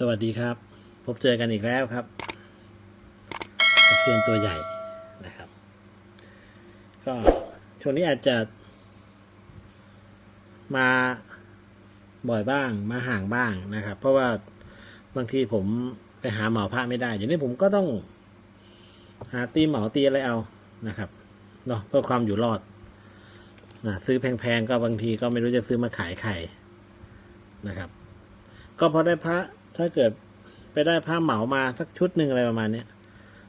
สวัสดีครับ พบเจอกันอีกแล้วครับเซียนตัวใหญ่นะครับ ก็ช่วงนี้อาจจะ มาบ่อยบ้างมาห่างบ้างนะครับ เพราะว่าบางทีผมไปหาเหมาพระไม่ได้อยู่นี้ผมก็ต้อง หาตีเหมาตีอะไรเอานะครับเนาะเพื่อความอยู่รอดนะซื้อแพงๆก็บางทีก็ไม่รู้จะซื้อมาขายใครนะครับ ก็พอได้พระ ถ้าเกิดไปได้ผ้าเหมามาสักชุดหนึ่งอะไรประมาณเนี้ย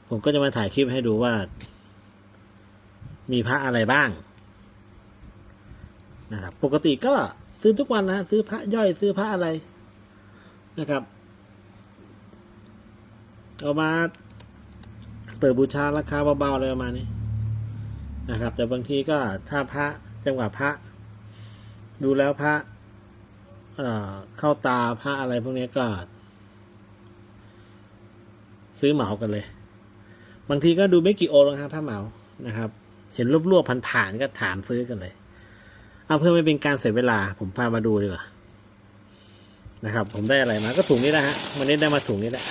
ผมก็จะมาถ่ายคลิปให้ดูว่า มีพระอะไรบ้าง นะครับ ปกติก็ซื้อทุกวันนะซื้อพระย่อยซื้อพระอะไรนะครับ เอามาเปิดบูชาราคาเบาๆอะไรประมาณนี้นะครับ แต่บางทีก็ถ้าพระจังหวะพระ ดูแล้วพระเเข้าตาพระอะไรพวกนี้ก็ ซื้อเหมากันเลย บางทีก็ดูไม่กี่โอหรอกครับผ้าเหมานะครับ เห็นรวบๆผ่านๆก็ถามซื้อกันเลยเอาเพื่อไม่เป็นการเสียเวลา ผมพามาดูดีกว่านะครับ ผมได้อะไรมาก็ถุงนี้แหละฮะวันนี้ได้มาถุงนี้แหละ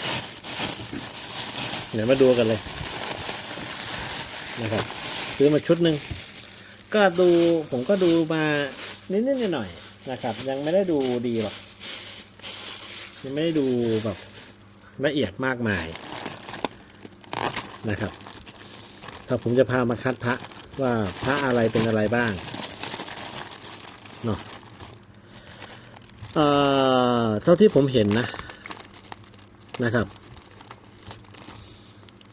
เดี๋ยวมาดูกันเลยนะครับซื้อมาชุดหนึ่งก็ดูผมก็ดูมานิดๆหน่อยๆนะครับ ยังไม่ได้ดูดีหรอกยังไม่ได้ดูแบบละเอียดมากมาย นะครับ ถ้าผมจะพามาคัดพระว่าพระอะไรเป็นอะไรบ้างเนาะเอ่อเท่าที่ผมเห็นนะนะครับ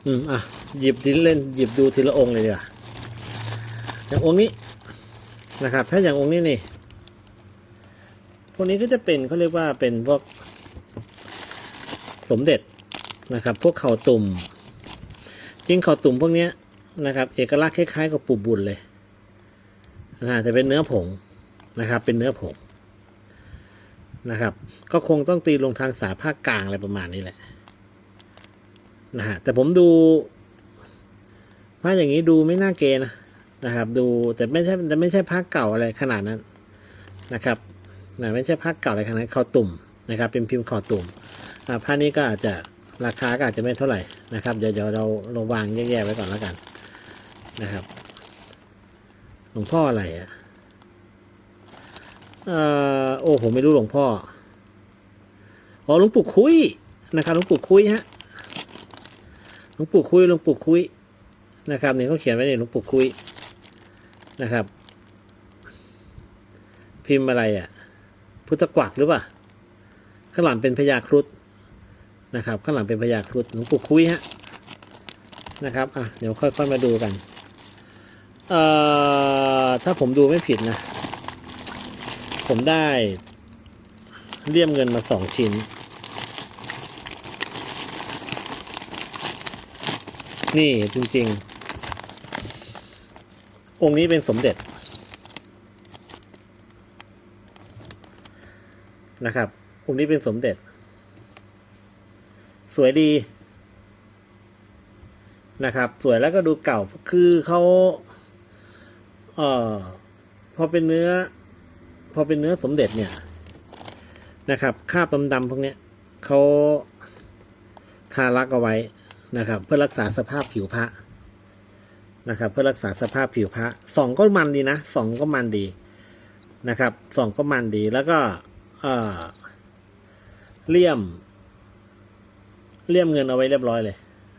อืมอะหยิบทีเล่นหยิบดูทีละองค์เลยดีกว่าอย่างองค์นี้นะครับ ถ้าอย่างองค์นี้นี่พวกนี้ก็จะเป็นเขาเรียกว่าเป็นพวกสมเด็จนะครับ พวกเข่าตุ่ม จริงข่าตุ่มพวกนี้นะครับ เอกลักษณ์คล้ายๆกับปูบุญเลยนะแต่เป็นเนื้อผงนะครับ เป็นเนื้อผงนะครับ ก็คงต้องตีลงทางสาภาคกลางอะไรประมาณนี้แหละนะฮะแต่ผมดูว่าอย่างนี้ดูไม่น่าเกณฑ์นะนะครับ ดูแต่ไม่ใช่แต่ไม่ใช่ภาคเก่าอะไรขนาดนั้นนะครับนะไม่ใช่ผ้าเก่าอะไรขนาดนั้นคอตุ่มนะครับ เป็นพิมพ์คอตุ่มอ่าผ้านี้ก็อาจจะราคาก็อาจจะไม่เท่าไหร่ นะครับเดี๋ยวเดี๋ยวเราเราวางแยกๆไว้ก่อนแล้วกันนะครับหลวงพ่ออะไรอะเออโอ้ผมไม่รู้หลวงพ่ออ๋อหลวงปู่คุยนะครับหลวงปู่คุยฮะหลวงปู่คุยหลวงปู่คุยนะครับเนี่ยเขาเขียนไว้ในหลวงปู่คุยนะครับ พิมพ์อะไรอะ พุทธกวักหรือเปล่าข้างหลังเป็นพญาครุฑ นะครับ ข้างหลังเป็นพญาครุฑหลวงปู่คุยฮะนะครับอะเดี๋ยวค่อยๆมาดูกันเอ่อถ้าผมดูไม่ผิดนะ ผมได้เลี่ยมเงินมาสองชิ้นนี่จริง ๆ องค์นี้เป็นสมเด็จนะครับ องค์นี้เป็นสมเด็จ สวยดีนะครับ สวยแล้วก็ดูเก่าคือเขาเอ่อพอเป็นเนื้อ พอเป็นเนื้อสมเด็จเนี่ยนะครับคราบดำๆพวกเนี้ยเขาทารักเอาไว้นะครับ เพื่อรักษาสภาพผิวพระนะครับ เพื่อรักษาสภาพผิวพระสองก็มันดีนะสองก็มันดีนะครับสองก็มันดีแล้วก็เอ่อเลี่ยม เลี่ยมเงินเอาไว้เรียบร้อยเลย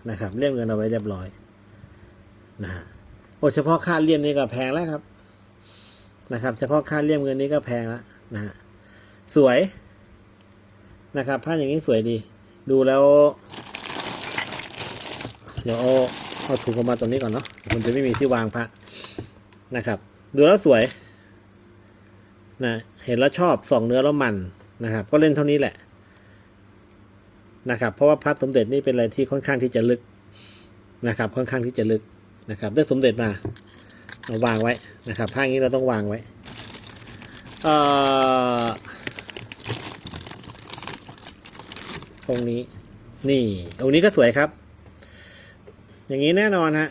นะครับ เลี่ยมเงินเอาไว้เรียบร้อยนะฮะโอ้เฉพาะค่าเลี่ยมนี่ก็แพงแล้วครับนะครับ เฉพาะค่าเลี่ยมเงินนี้ก็แพงแล้วนะฮะสวยนะครับผ้าอย่างนี้สวยดี ดูแล้ว เดี๋ยวเอาเอาถุงออกมาตรงนี้ก่อนเนาะมันจะไม่มีที่วางพระนะครับ ดูแล้วสวยนะเห็นแล้วชอบส่องเนื้อแล้วมันนะครับ ก็เล่นเท่านี้แหละ นะครับ เพราะว่าพัดสมเด็จนี่เป็นอะไรที่ค่อนข้างที่จะลึกนะครับ ค่อนข้างที่จะลึกนะครับ ได้สมเด็จมาเอาวางไว้นะครับผ้านี้เราต้องวางไว้ตรงนี้ นี่ตรงนี้ก็สวยครับ อย่างนี้แน่นอนฮะ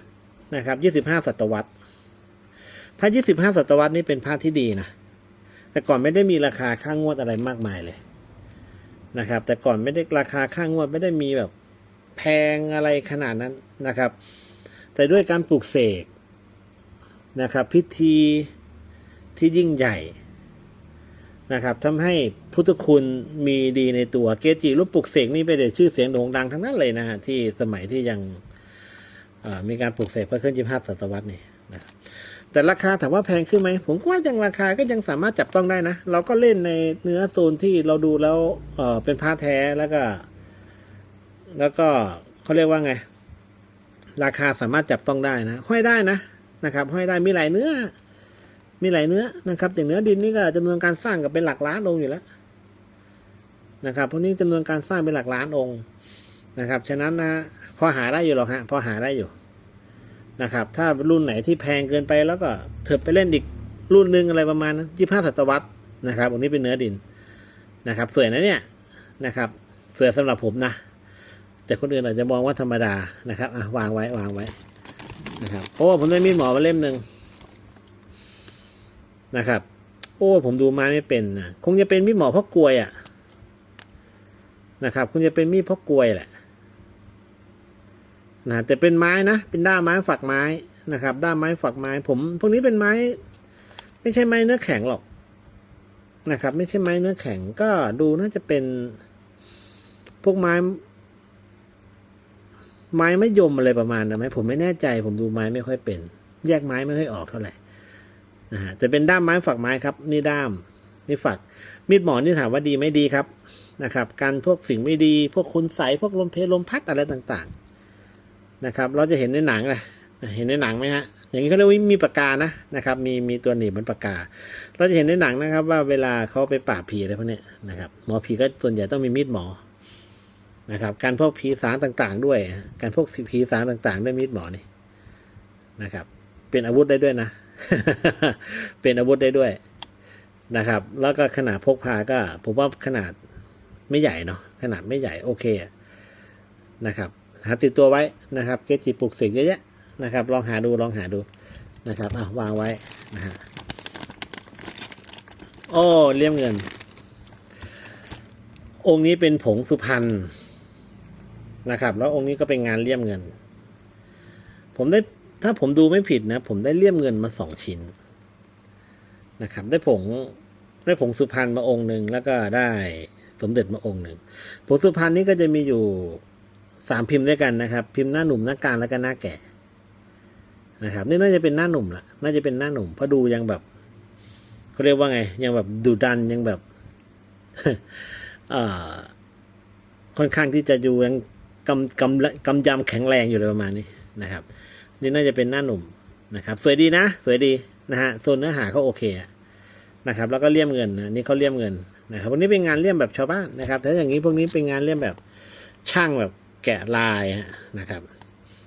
นะครับยี่สิบห้าศตวรรษพระยี่สิบห้าศตวรรษนี่เป็นพระที่ดีนะแต่ก่อนไม่ได้มีราคาค่างงวดอะไรมากมายเลย นะครับ แต่ก่อนไม่ได้ราคาค่างงวดไม่ได้มีแบบแพงอะไรขนาดนั้นนะครับ แต่ด้วยการปลูกเสกนะครับพิธีที่ยิ่งใหญ่นะครับทำให้พุทธคุณมีดีในตัวเกจิรูปปลูกเสกนี่ไปนได้ชื่อเสียงโด่งดังทั้งนั้นเลยนะฮะที่สมัยที่ยังมีการปลูกเสกพระเครื่องยี่ห้าศตวรรษนี่นะครับ แต่ราคาถามว่าแพงขึ้นไหม ผมก็ว่ายังราคาก็ยังสามารถจับต้องได้นะ เราก็เล่นในเนื้อโซนที่เราดูแล้วเออเป็นผ้าแท้แล้วก็ แล้วก็เขาเรียกว่าไง ราคาสามารถจับต้องได้นะห้อยได้นะนะครับห้อยได้มีหลายเนื้อ มีหลายเนื้อนะครับ อย่างเนื้อดินนี่ก็จำนวนการสร้างก็เป็นหลักล้านองค์อยู่แล้วนะครับพวกนี้จำนวนการสร้างเป็นหลักล้านองค์นะครับ ฉะนั้นนะพอหาได้อยู่หรอกฮะพอหาได้อยู่ นะครับ ถ้ารุ่นไหนที่แพงเกินไปแล้วก็เถิดไปเล่นอีกรุ่นหนึ่งอะไรประมาณนั้นยี่ห้าศตวรรษนะครับอันนี้เป็นเนื้อดินนะครับ สวยนะเนี่ยนะครับสวยสำหรับผมนะ แต่คนอื่นอาจจะมองว่าธรรมดานะครับอะวางไว้วางไว้นะครับโอ้ผมได้มีดหมอมาเล่มหนึ่งนะครับ โอ้ผมดูไม้ไม่เป็นนะคงจะเป็นมีดหมอพ่อกลวยอะ่ะนะครับ คงจะเป็นมีดพ่อกลวยแหละ นะแต่เป็นไม้นะ เป็นด้ามไม้ฝักไม้นะครับ ด้ามไม้ฝักไม้ ผมพวกนี้เป็นไม้ ไม่ใช่ไม้เนื้อแข็งหรอกนะครับ ไม่ใช่ไม้เนื้อแข็งก็ดูน่าจะเป็น พวกไม้ ไม้ไมะยมอะไรประมาณนั้นไหมผมไม่แน่ใจ ผมดูไม้ไม่ค่อยเป็น แยกไม้ไม่ค่อยออกเท่าไหร่นะฮะจะเป็นด้ามไม้ฝักไม้ครับ นี่ด้ามนี่ฝัก มีดหมอนี่ถามว่าดีไม่ดีครับนะครับ การพวกสิ่งไม่ดี พวกคุณใสพวกลมเพลลมพัดอะไรต่าง ๆ นะครับ เราจะเห็นในหนังเลยเห็นในหนังไหมฮะอย่างนี้เขาเรียกว่ามีปากกานะนะครับมีมีตัวหนีบเหมือนปากกา เราจะเห็นในหนังนะครับ ว่าเวลาเขาไปปราบผีอะไรพวกนี้นะครับหมอผีก็ส่วนใหญ่ต้องมีมีดหมอนะครับการพวกผีสางต่างๆ ด้วย การพวกผีสางต่าง ๆ ด้วยมีดหมอนี่นะครับ เป็นอาวุธได้ด้วยนะ เป็นอาวุธได้ด้วยนะครับ แล้วก็ขนาดพกพาก็ผมว่าขนาดไม่ใหญ่เนาะขนาดไม่ใหญ่โอเคอะนะครับ หาติดตัวไว้นะครับเกจิปลุกเสกเยอะแยะนะครับ ลองหาดูลองหาดูนะครับอะวางไว้นะฮะโอ้เลี่ยมเงิน องค์นี้เป็นผงสุพรรณนะครับ แล้วองค์นี้ก็เป็นงานเลี่ยมเงิน ผมได้ถ้าผมดูไม่ผิดนะ ผมได้เลี่ยมเงินมาสองชิ้นนะครับ ได้ผงได้ผงสุพรรณมาองค์หนึ่งแล้วก็ได้สมเด็จมาองค์หนึ่งผงสุพรรณนี้ก็จะมีอยู่ สามพิมพ์ด้วยกันนะครับ พิมพ์หน้าหนุ่มหน้ากลางแล้วก็หน้าแก่นะครับนี่น่าจะเป็นหน้าหนุ่มละน่าจะเป็นหน้าหนุ่มเพราะดูยังแบบเขาเรียกว่าไง ยังแบบดุดันยังแบบเอ่อค่อนข้างที่จะอยู่ยังกำกำกำยำแข็งแรงอยู่เลยประมาณนี้นะครับ นี่น่าจะเป็นหน้าหนุ่มนะครับ สวยดีนะ สวยดีนะฮะโซนเนื้อหาเขาโอเคนะครับ แล้วก็เลี่ยมเงินนะนี่เขาเลี่ยมเงินนะครับพวกนี้เป็นงานเลี่ยมแบบชาวบ้านนะครับแต่อย่างนี้พวกนี้เป็นงานเลี่ยมแบบช่างแบบ แกะลายนะครับ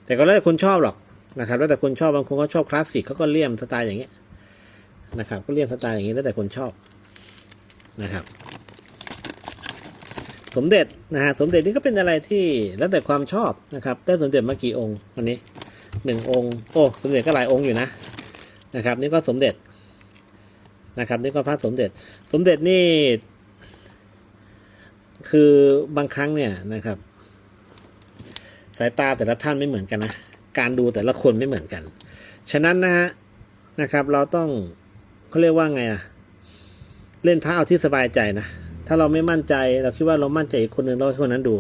แต่ก็แล้วแต่คนชอบหรอกนะครับ แล้วแต่คนชอบบางคนก็ชอบคลาสสิกเขาก็เลี่ยมสไตล์อย่างเงี้ยนะครับ ก็เลี่ยมสไตล์อย่างนี้แล้วแต่คนชอบนะครับ สมเด็จนะฮะสมเด็จนี่ก็เป็นอะไรที่แล้วแต่ความชอบนะครับได้สมเด็จมากี่องค์วันนี้หนึ่งองค์โอ้สมเด็จก็หลายองค์อยู่นะนะครับ นี่ก็สมเด็จนะครับนี่ก็พระสมเด็จ สมเด็จนี่คือบางครั้งเนี่ยนะครับ สายตาแต่ละท่านไม่เหมือนกันนะ การดูแต่ละคนไม่เหมือนกัน ฉะนั้นนะฮะนะครับ เราต้องเขาเรียกว่าไงอะเล่นพระเอาที่สบายใจนะ ถ้าเราไม่มั่นใจเราคิดว่าเรามั่นใจอีกคนหนึ่งเราให้คนนั้นดู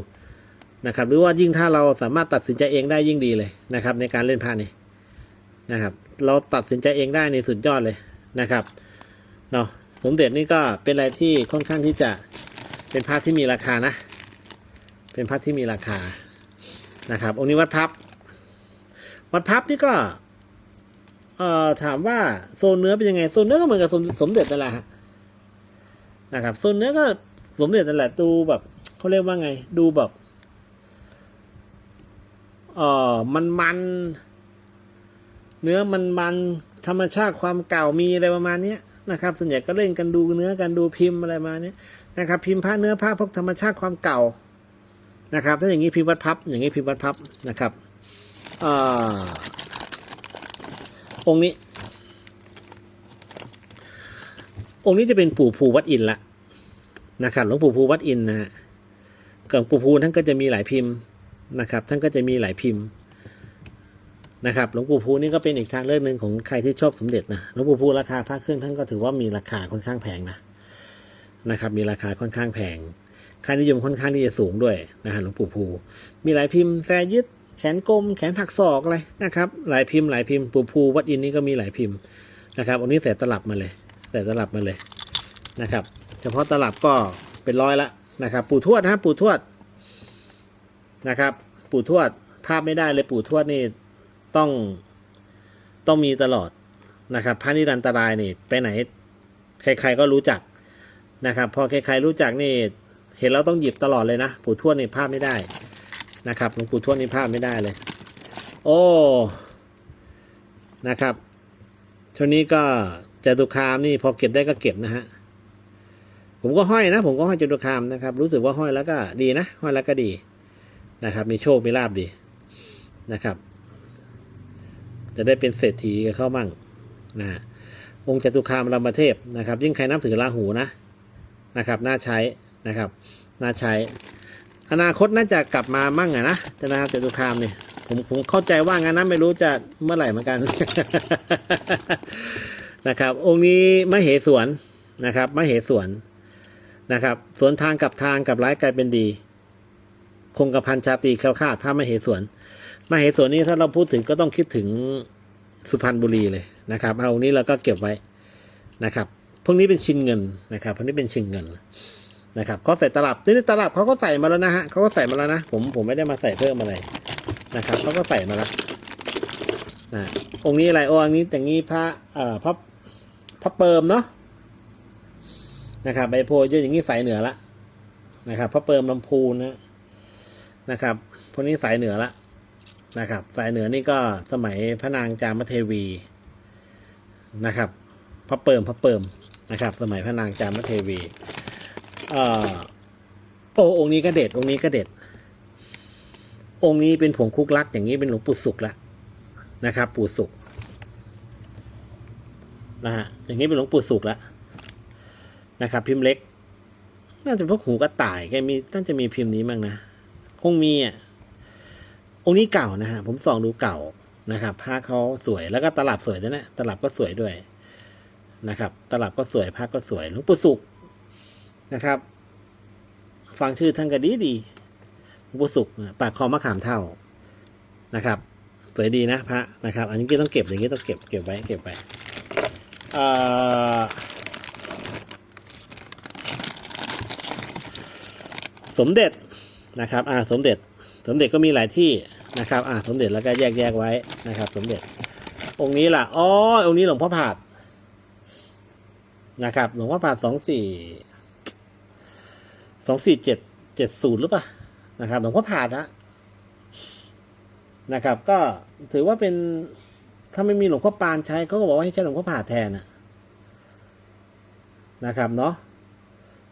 นะครับ หรือว่ายิ่งถ้าเราสามารถตัดสินใจเองได้ยิ่งดีเลยนะครับ ในการเล่นพระนี่นะครับ เราตัดสินใจเองได้ในสุดยอดเลยนะครับเนาะสมเด็จนี่ก็เป็นอะไรที่ค่อนข้างที่จะเป็นพระที่มีราคานะ เป็นพระที่มีราคา นะครับ องค์นี้วัดพับ วัดพับนี่ก็เอ่อถามว่าโซนเนื้อเป็นยังไงโซนเนื้อก็เหมือนกับสมสมเด็จนั่นแหละนะครับส่วนเนื้อก็สมเด็จนั่นแหละดูแบบเขาเรียกว่าไง ดูแบบเออมันมันเนื้อมันมันธรรมชาติความเก่ามีอะไรประมาณนี้นะครับ ส่วนใหญ่ก็เล่นกันดูเนื้อกันดูพิมพ์อะไรมาเนี้ยนะครับ พิมพ์ผ้าเนื้อผ้าพวกธรรมชาติความเก่า นะครับ ถ้าอย่างนี้พิมพ์วัดพับ อย่างนี้พิมพ์วัดพับนะครับองค์นี้ องค์นี้จะเป็นปู่ภูวัดอินละนะครับหลวงปู่ภูวัดอินนะฮะหลวงปู่ภูท่านก็จะมีหลายพิมพ์นะครับ ท่านก็จะมีหลายพิมพ์นะครับหลวงปู่ภูนี่ก็เป็นอีกทางเลือกหนึ่งของใครที่ชอบสมเด็จนะหลวงปู่ภูราคาพระเครื่องท่านก็ถือว่ามีราคาค่อนข้างแพงนะนะครับ มีราคาค่อนข้างแพง ค่านิยมค่อนข้างที่จะสูงด้วยนะฮะหลวงปู่ภูมีหลายพิมพ์แซยึดแขนกลม แขนถักศอกอะไรนะครับ หลายพิมพ์หลายพิมพ์ปู่ภูวัดอินนี่ก็มีหลายพิมพ์นะครับอันนี้ใส่ตลับมาเลยใส่ตลับมาเลยนะครับ เฉพาะตลับก็เป็นร้อยละนะครับ ปู่ทวดนะปู่ทวดนะครับ ปู่ทวดภาพไม่ได้เลยปู่ทวดนี่ต้องต้องมีตลอดนะครับพระนิรันตรายนี่ไปไหน ใคร ๆก็รู้จักนะครับ พอใครๆรู้จักนี่ เห็นเราต้องหยิบตลอดเลยนะปู่ทวดนี่ภาพไม่ได้นะครับหลวงปู่ทวดนี่ภาพไม่ได้เลย โอ้นะครับช่วงนี้ก็จตุคามนี่พอเก็บได้ก็เก็บนะฮะผมก็ห้อยนะ ผมก็ห้อยจตุคามนะครับ รู้สึกว่าห้อยแล้วก็ดีนะ ห้อยแล้วก็ดีนะครับ มีโชคมีลาบดีนะครับ จะได้เป็นเศรษฐีกับเข้ามั่งนะฮะองค์จตุคามรามเทพนะครับ ยิ่งใครนับถือราหูนะนะครับ น่าใช้ นะครับน่าใช้ อนาคตน่าจะกลับมามั่งอะนะจะนะครับจตุคามเนี่ยผมผมเข้าใจว่างั้นนะไม่รู้จะเมื่อไหร่เหมือนกันนะครับ องค์นี้มเหสวนนะครับมเหสวนนะครับสวนทางกับทางกับร้ายกลายเป็นดี คงกระพันชาตีแคล้วคาดพระมเหสวนมเหสวนนี้ถ้าเราพูดถึงก็ต้องคิดถึงสุพรรณบุรีเลยนะครับ เอาองค์นี้เราก็เก็บไว้นะครับพวกนี้เป็นชิ้นเงินนะครับพวกนี้เป็นชิ้นเงิน นะครับเขาใส่ตลับนี่ตลับเขาก็ใส่มาแล้วนะฮะเขาก็ใส่มาแล้วนะ ผมผมไม่ได้มาใส่เพิ่มอะไรนะครับเขาก็ใส่มาแล้วนะองค์นี้อะไรองค์นี้แต่งนี้พระเอ่อพระพระเปิมเนาะนะครับใบโพเยอะอย่างนี้สายเหนือละนะครับพระเปิมลำพูนนะนะครับพวกนี้สายเหนือละนะครับ สายเหนือนี่ก็สมัยพระนางจามเทวีนะครับ พระเปิมพระเปิมนะครับ สมัยพระนางจามเทวี เอ่อโอ้องค์นี้ก็เด็ด องค์นี้ก็เด็ด องค์นี้เป็นผงคุกลัก อย่างนี้เป็นหลวงปู่สุขละนะครับ ปู่สุขนะฮะอย่างนี้เป็นหลวงปู่สุขละนะครับ พิมพ์เล็ก น่าจะพวกหูกระต่ายแกมีน่าจะมีพิมพ์นี้มั้งนะคงมีอะองค์นี้เก่านะฮะผมส่องดูเก่านะครับผ้าเขาสวยแล้วก็ตลับสวยด้วยนะตลับก็สวยด้วยนะครับ ตลับก็สวยผ้าก็สวยหลวงปู่สุข นะครับ ฟังชื่อท่านก็ดีดีหลวงปู่สุขปากคอมะขามเท่านะครับสวยดีนะพระนะครับ อันนี้ก็ต้องเก็บอย่างนี้ต้องเก็บเก็บไว้เก็บไว้สมเด็จนะครับอ่าสมเด็จ สมเด็จก็มีหลายที่นะครับอ่าสมเด็จแล้วก็แยกแยกไว้นะครับ สมเด็จ องค์นี้ล่ะอ๋อองค์นี้หลวงพ่อผาดนะครับ หลวงพ่อผาดสองสี่ สองสี่เจ็ดเจ็ดศูนย์หรือเปล่านะครับหลวงพ่อผ่าดนะนะครับ ก็ถือว่าเป็นถ้าไม่มีหลวงพ่อปานใช้เขาก็บอกว่าให้ใช้หลวงพ่อผ่าแทนนะนะครับเนาะ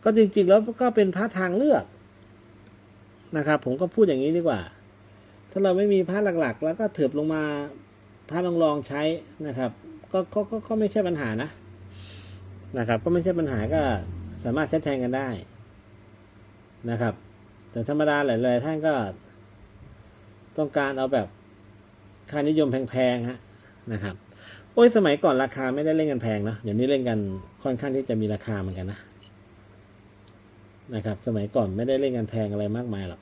ก็จริงๆแล้วก็เป็นพระทางเลือกนะครับ ผมก็พูดอย่างนี้ดีกว่า ถ้าเราไม่มีพระหลักๆ แล้วก็เถิบลงมาพระลองลองๆใช้นะครับ ก็ก็ก็ก็ไม่ใช่ปัญหานะนะครับ ก็ไม่ใช่ปัญหาก็สามารถใช้แทนกันได้ นะครับ แต่ธรรมดาหลายๆท่านก็ ต้องการเอาแบบค่านิยมแพงๆฮะนะครับโอ้ยสมัยก่อนราคาไม่ได้เล่นกันแพงนะเดี๋ยวนี้เล่นกันค่อนข้างที่จะมีราคาเหมือนกันนะนะครับ สมัยก่อนไม่ได้เล่นกันแพงอะไรมากมายหรอก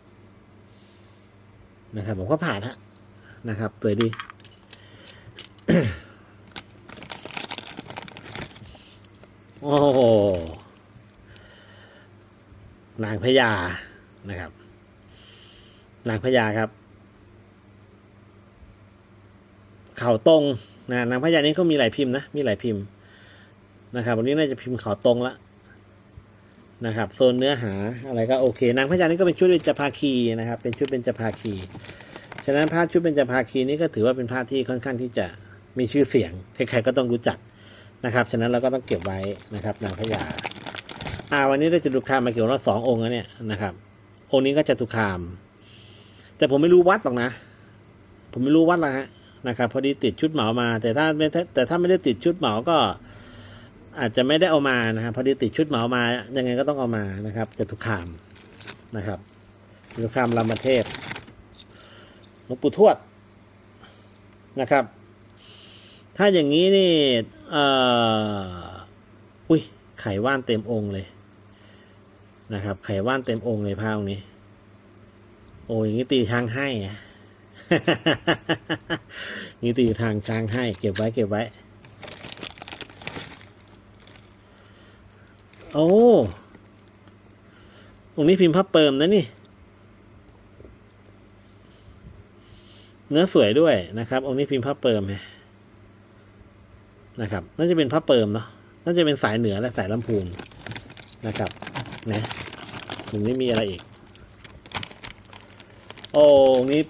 นะครับผมก็ผ่านฮะนะครับสวยดี โอ้ นางพญานะครับ นางพญาครับเข่าตรงนะนางพญานี้ก็มีหลายพิมพ์นะ มีหลายพิมพ์นะครับวันนี้น่าจะพิมพ์ข่าตรงละนะครับโซนเนื้อหาอะไรก็โอเค นางพญานี่ก็เป็นชุดเบญจภาคีนะครับ เป็นชุดเบญจภาคี ฉะนั้นผ้าชุดเบญจภาคีนี้ก็ถือว่าเป็นผ้าที่ค่อนข้างที่จะมีชื่อเสียง ใครๆก็ต้องรู้จักนะครับ ฉะนั้นเราก็ต้องเก็บไว้นะครับ นางพญา อ่าวันนี้ได้จตุคามมาเกี่ยวกับสององค์แล้วเนี่ยนะครับ องค์นี้ก็จตุคาม แต่ผมไม่รู้วัดหรอกนะ ผมไม่รู้วัดหรอกฮะนะครับ พอดีติดชุดเหมามา แต่ถ้าไม่แต่ถ้าไม่ได้ติดชุดเหมาก็ อาจจะไม่ได้เอามานะครับพอดีติดชุดเหมามายังไงก็ต้องเอามานะครับจตุคามนะครับอยู่ข้ามลำประเทศหลวงปู่ทวดนะครับ ถ้าอย่างนี้นี่เอ่ออุ้ยไขว่านเต็มองค์เลย นะครับ ไขว่านเต็มองค์เลยพระองค์นี้ โอ้ยอย่างนี้ตีทางให้นี่ตีทางช้างให้ เก็บไว้เก็บไว้ โอ้ตรงนี้พิมพ์พับเปิมนะนี่ เนื้อสวยด้วยนะครับ องค์นี้พิมพ์พับเปิมไงนะครับ น่าจะเป็นพับเปิมเนาะ น่าจะเป็นสายเหนือและสายลำพูนนะครับ นะตรงนี้มีอะไรอีก โอ้นี้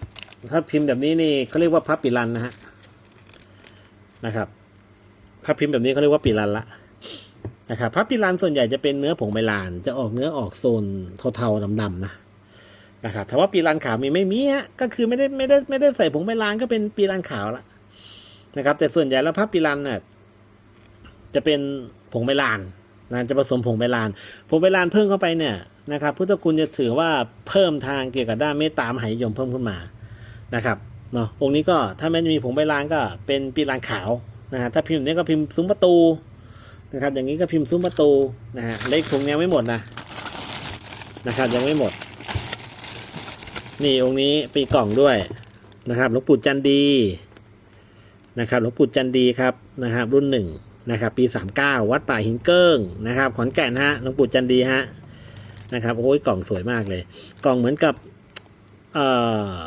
ถ้าพิมพ์แบบนี้นี่เขาเรียกว่าพับปิรันนะฮะนะครับถ้าพิมพ์แบบนี้เขาเรียกว่าปิรันละนะครับพับปิรันส่วนใหญ่จะเป็นเนื้อผงใบลาน จะออกเนื้อออกโซนเทาๆดำๆนะนะครับถ้าว่าปีรันขาวมีไม่มีฮะก็คือไม่ได้ไม่ได้ไม่ได้ใส่ผงใบลานก็เป็นปีรันขาวละนะครับ แต่ส่วนใหญ่แล้วพับปิรันน่ะจะเป็นผงใบลาน นะจะผสมผงใบลานผงใบลานเพิ่มเข้าไปเนี่ยนะครับพุทธคุณจะถือว่าเพิ่มทางเกี่ยวกับด้านเมตตามหานิยมเพิ่มขึ้นมานะครับเนาะองค์นี้ก็ถ้าไม่มีผงใบลานก็เป็นปีรันขาวนะฮะถ้าพิมพ์นี้ก็พิมพ์ซุ้มประตูนะครับอย่างนี้ก็พิมพ์ซุ้มประตูนะฮะเลขคงยังไม่หมดนะนะครับยังไม่หมด นี่องค์นี้ปีกล่องด้วยนะครับหลวงปู่จันดีนะครับหลวงปู่จันดีครับนะครับรุ่นหนึ่ง นะครับ ปีสามเก้าวัดป่าหินเกิ้งนะครับ ขอนแก่นฮะหลวงปู่จันดีฮะนะครับโอ้ยกล่องสวยมากเลย กล่องเหมือนกับเอ่อ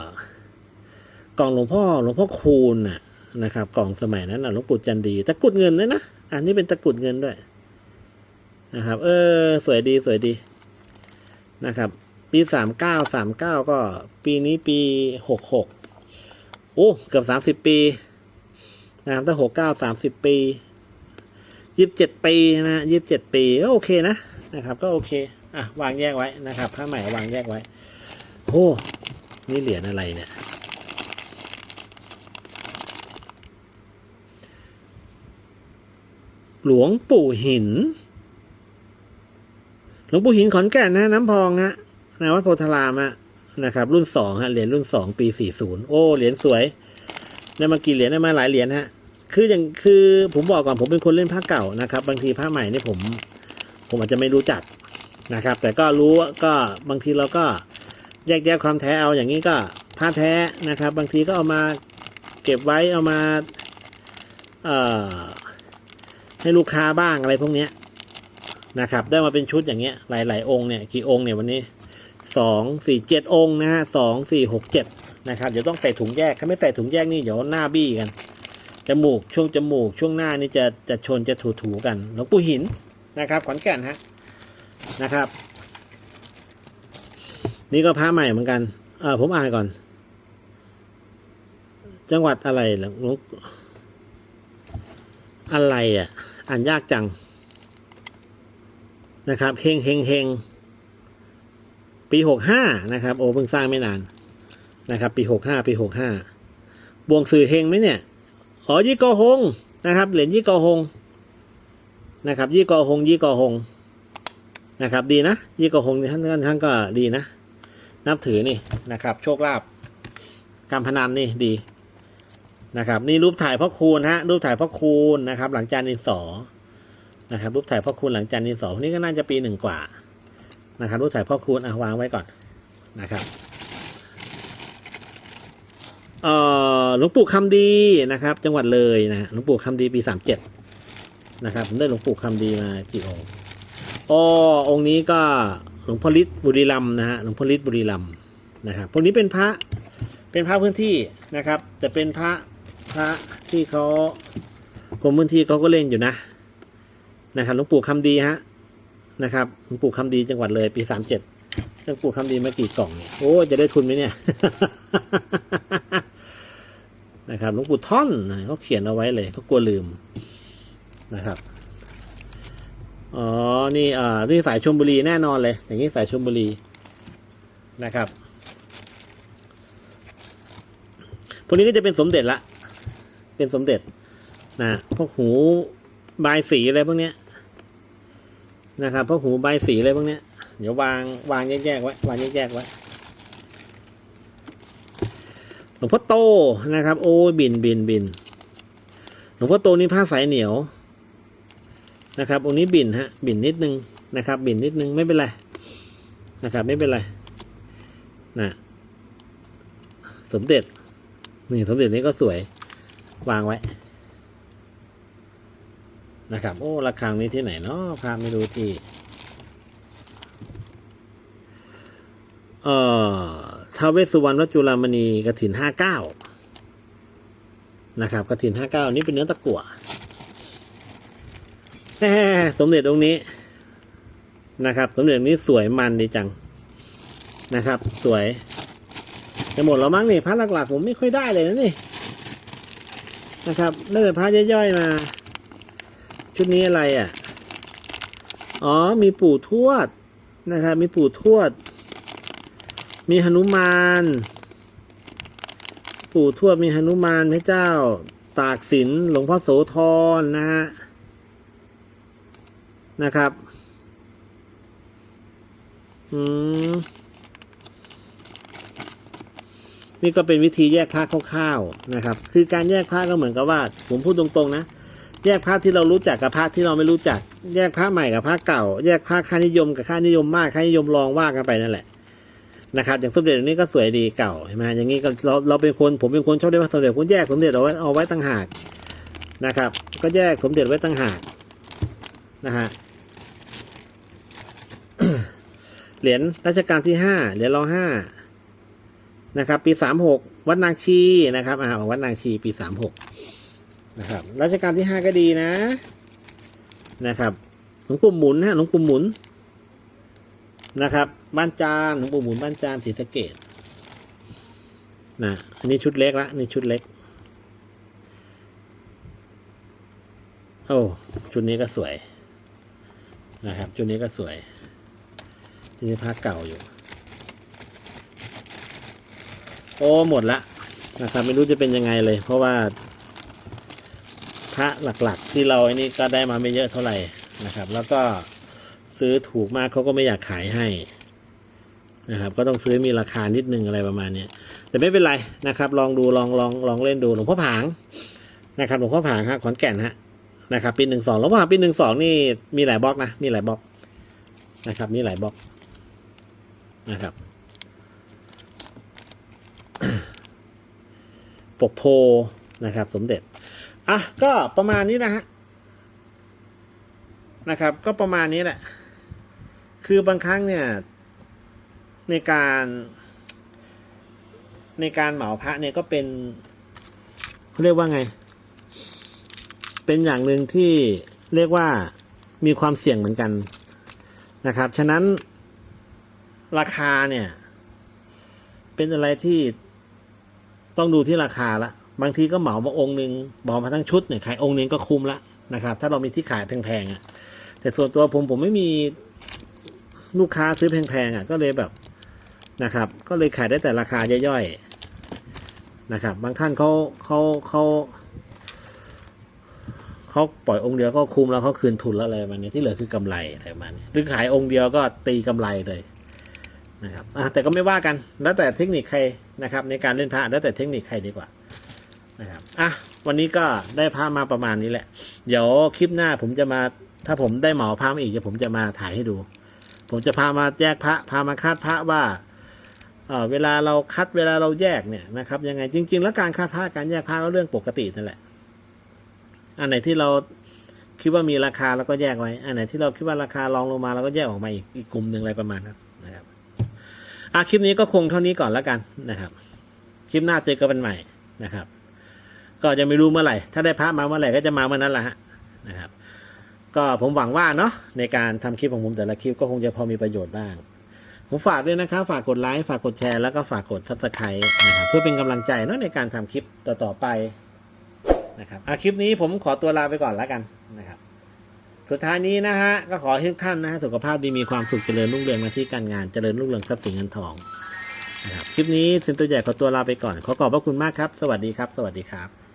กล่องหลวงพ่อหลวงพ่อคูณน่ะนะครับ กล่องสมัยนั้นน่ะหลวงปู่จันดีตะกรุดเงินด้วยนะอันนี้เป็นตะกรุดเงินด้วยนะครับ เออ สวยดีสวยดีนะครับ ปีสามเก้าสามเก้าก็ ปีนี้ปีหกหกโอ้เกือบสามสิบปีนะครับถ้าหกเก้าสามสิบปี ยี่สิบเจ็ดปีนะยี่สิบเจ็ดปีก็โอเคนะนะครับ ก็โอเคอะวางแยกไว้นะครับผ้าใหม่วางแยกไว้โอ้นี่เหรียญอะไรเนี่ยหลวงปู่หิน หลวงปู่หินขอนแก่นนะน้ำพองฮะนวัดโพธารามฮะนะครับ รุ่นสองฮะเหรียญรุ่นสองปีสี่ศูนย์โอ้เหรียญสวยได้มากี่เหรียญได้มาหลายเหรียญฮะ คืออย่างคือผมบอกก่อนผมเป็นคนเล่นผ้าเก่านะครับ บางทีผ้าใหม่นี่ผม ผมอาจจะไม่รู้จักนะครับ แต่ก็รู้ก็บางทีเราก็แยกแยะความแท้เอาอย่างนี้ก็ผ้าแท้นะครับ บางทีก็เอามาเก็บไว้เอามาเอ่อให้ลูกค้าบ้างอะไรพวกเนี้ยนะครับ ได้มาเป็นชุดอย่างเงี้ยหลาย ๆ องค์เนี่ยกี่องค์เนี่ยวันนี้สองสี่เจ็ดองค์นะฮะสองสี่หกเจ็ดนะครับเดี๋ยวต้องใส่ถุงแยกถ้าไม่ใส่ถุงแยกนี่เดี๋ยวหน้าบี้กัน จมูกช่วงจมูกช่วงหน้านี่จะจะชนจะถูถูกันหลวงปู่หินนะครับ ขอนแก่นฮะนะครับ นี่ก็พระใหม่เหมือนกันเออผมอ่านก่อน จังหวัดอะไรหลวงอะไรอะ อ่านยากจังนะครับเฮงเฮงเฮงปีหกห้านะครับ โอ้เพิ่งสร้างไม่นานนะครับ ปีหกห้าปีหกห้าบวงสื่อเฮงไหมเนี่ย อ๋อยี่กอฮงนะครับเหรียญยี่กอฮงนะครับยี่กอฮงยี่กอฮงนะครับดีนะยี่กอฮงท่านท่านท่านก็ดีนะ นับถือนี่นะครับ โชคลาภการพนันนี่ดีนะครับนี่รูปถ่ายพ่อคูณฮะรูปถ่ายพ่อคูณนะครับ หลังจานดินสอนะครับรูปถ่ายพ่อคูณหลังจานดินสอพวกนี้ก็น่าจะปีหนึ่งกว่านะครับรูปถ่ายพ่อคูณอะวางไว้ก่อนนะครับ เอ่อหลวงปู่คำดีนะครับ จังหวัดเลยนะหลวงปู่คำดีปีสามเจ็ดนะครับผมได้หลวงปู่คำดีมากี่องค์อ๋อองค์นี้ก็หลวงพ่อฤทธิ์บุรีรัมนะฮะหลวงพ่อฤทธิ์บุรีรัมนะครับพวกนี้เป็นพระเป็นพระพื้นที่นะครับ แต่เป็นพระพระที่เขากรมพื้นที่เขาก็เล่นอยู่นะนะครับหลวงปู่คำดีฮะนะครับหลวงปู่คำดีจังหวัดเลยปีสามเจ็ด หลวงปู่คำดีมากี่กล่องเนี่ยโอ้จะได้ทุนไหมเนี่ย นะครับหลวงปู่ท่อนนะเขาเขียนเอาไว้เลยเขากลัวลืมนะครับอ๋อนี่อ่านี่สายชลบุรีแน่นอนเลย อย่างนี้สายชลบุรีนะครับพวกนี้ก็จะเป็นสมเด็จละ เป็นสมเด็จนะพวกหูบายสีอะไรพวกเนี้ยนะครับพวกหูบายสีอะไรพวกเนี้ย เดี๋ยววางวางแยกๆไว้วางแยกๆไว้หลวงพ่อโตนะครับ โอ้ยบินบินบินหลวงพ่อโตนี่ผ้าสายเหนียวนะครับองค์นี้บินฮะบินนิดนึงนะครับ บินนิดนึงไม่เป็นไรนะครับ ไม่เป็นไรนะสมเด็จนี่สมเด็จนี้ก็สวยวางไว้นะครับ โอ้ระฆังนี้ที่ไหนเนาะพาไม่รู้ที่ เอ่อท้าวเวสุวรรณวัจุฬามณีกระถินห้าเก้านะครับกระถินห้าเก้านี้เป็นเนื้อตะกั่วสมเด็จองค์นี้นะครับ สมเด็จนี้สวยมันดีจังนะครับ สวยจะหมดแล้วมั้งนี่พระหลักๆผมไม่ค่อยได้เลยนะนี่นะครับได้แต่พระย่อยๆมา ชุดนี้อะไรอะ อ๋อมีปู่ทวดนะครับ มีปู่ทวด มีหนุมาน ปู่ทวดมีหนุมานพระเจ้า ตากสินหลวงพ่อโสธรนะฮะนะครับ อืม นี่ก็เป็นวิธีแยกผ้าคร่าวๆนะครับ คือการแยกผ้าก็เหมือนกับว่า ผมพูดตรงๆนะ แยกพระที่เรารู้จักกับพระที่เราไม่รู้จัก แยกพระใหม่กับพระเก่า แยกพระค่านิยมกับค่านิยมมากค่านิยมรองว่ากันไปนั่นแหละ นะครับอย่างสมเด็จอันนี้ก็สวยดีเก่าเห็นไหมอย่างนี้ก็เราเราเป็นคนผมเป็นคนชอบเรียกว่าสมเด็จผมแยกสมเด็จเอาไว้เอาไว้ตั้งหากนะครับ ก็แยกสมเด็จไว้ตั้งหากนะฮะเหรียญรัชกาลที่ห้าเหรียญรอห้านะครับ ปีสามหกวัดนางชีนะครับอ่าวัดนางชีปีสามหกนะครับรัชกาลที่ห้าก็ดีนะนะครับหลวงปู่หมุนฮะหลวงปู่หมุน นะครับ บ้านจานหลวงปู่หมุนบ้านจานศรีสะเกดนะอันนี้ชุดเล็กละนี่ชุดเล็ก โอ้ชุดนี้ก็สวย นะครับ ชุดนี้ก็สวยนี่ผ้าเก่าอยู่ โอ้หมดละนะครับ ไม่รู้จะเป็นยังไงเลย เพราะว่าพระหลักๆที่เราไอ้นี่ก็ได้มาไม่เยอะเท่าไหร่นะครับ แล้วก็ ซื้อถูกมากเขาก็ไม่อยากขายให้นะครับ ก็ต้องซื้อมีราคานิดนึงอะไรประมาณนี้แต่ไม่เป็นไรนะครับ ลองดูลองลองลองเล่นดูหลวงพ่อผางนะครับหลวงพ่อผางฮะขอนแก่นฮะนะครับปีหนึ่งสองหลวงพ่อผางปีหนึ่งสองนี่มีหลายบล็อกนะมีหลายบล็อกนะครับมีหลายบล็อกนะครับ ปกโพนะครับ สมเด็จอะก็ประมาณนี้นะฮะนะครับ ก็ประมาณนี้แหละ คือบางครั้งเนี่ย ในการ ในการเหมาพระเนี่ยก็เป็นเขาเรียกว่าไง เป็นอย่างหนึ่งที่เรียกว่ามีความเสี่ยงเหมือนกันนะครับ ฉะนั้นราคาเนี่ย เป็นอะไรที่ต้องดูที่ราคาละ บางทีก็เหมามาองค์หนึ่งเหมามาทั้งชุดเนี่ยขายองค์หนึงก็คุ้มละนะครับ ถ้าเรามีที่ขายแพงๆอะแต่ส่วนตัวผมผมไม่มี ลูกค้าซื้อแพงๆอะก็เลยแบบนะครับ ก็เลยขายได้แต่ราคาย่อยๆนะครับ บางท่านเขาเขาเขาเขาปล่อยองค์เดียวก็คุมแล้วเขาคืนทุนแล้วอะไรมาณนี้ที่เหลือคือกำไรอะไรประมาณนี้หรือขายองค์เดียวก็ตีกำไรเลยนะครับแต่ก็ไม่ว่ากันแล้วแต่เทคนิคใครนะครับ ในการเล่นพระแล้วแต่เทคนิคใครดีกว่านะครับอะวันนี้ก็ได้พามาประมาณนี้แหละ เดี๋ยวคลิปหน้าผมจะมาถ้าผมได้เหมาพามาอีกเดี๋ยวผมจะมาถ่ายให้ดู ผมจะพามาแยกพระพามาคัดพระว่าเเวลาเราคัดเวลาเราแยกเนี่ยนะครับยังไงจริง ๆ แล้วการคัดพระการแยกพระก็เรื่องปกตินั่นแหละ อันไหนที่เราคิดว่ามีราคาเราก็แยกไว้ อันไหนที่เราคิดว่าราคารองลงมาเราก็แยกออกมาอีกอีกกลุ่มหนึ่งอะไรประมาณนั้นนะครับอะคลิปนี้ก็คงเท่านี้ก่อนแล้วกันนะครับ คลิปหน้าเจอกันใหม่นะครับ ก็จะไม่รู้เมื่อไหร่ ถ้าได้พระมาเมื่อไหร่ก็จะมาเมื่อนั้นแหละฮะนะครับ ก็ผมหวังว่าเนาะในการทำคลิปของผมแต่ละคลิปก็คงจะพอมีประโยชน์บ้าง ผมฝากด้วยนะครับ ฝากกดไลค์ ฝากกดแชร์ แล้วก็ฝากกดซับสไครต์นะครับเพื่อเป็นกำลังใจเนาะในการทำคลิปต่อๆไปนะครับอะคลิปนี้ผมขอตัวลาไปก่อนแล้วกันนะครับ สุดท้ายนี้นะฮะก็ขอให้ทุกท่านนะฮะสุขภาพดีมีความสุขเจริญรุ่งเรืองมาที่การงานเจริญรุ่งเรืองทรัพย์สินเงินทองนะครับคลิปนี้สินตัวใหญ่ขอตัวลาไปก่อน ขอขอบพระคุณมากครับ สวัสดีครับ สวัสดีครับ